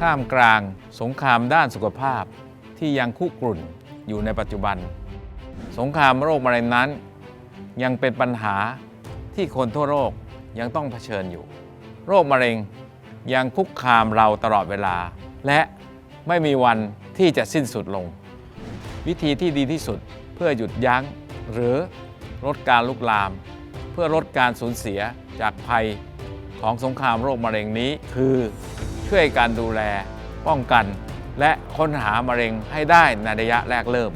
ท่ามกลางสงครามด้านสุขภาพที่ยังคุกรุ่นอยู่ในปัจจุบัน สงครามโรคมะเร็งนั้น ยังเป็นปัญหาที่คนทั่วโลกยังต้องเผชิญอยู่ โรคมะเร็งยังคุกคามเราตลอดเวลา และไม่มีวันที่จะสิ้นสุดลง วิธีที่ดีที่สุดเพื่อหยุดยั้ง หรือลดการลุกลาม เพื่อลดการสูญเสียจากภัยของสงครามโรคมะเร็งนี้คือ ช่วยการดูแลป้องกัน และค้นหามะเร็งให้ได้ในระยะแรกเริ่ม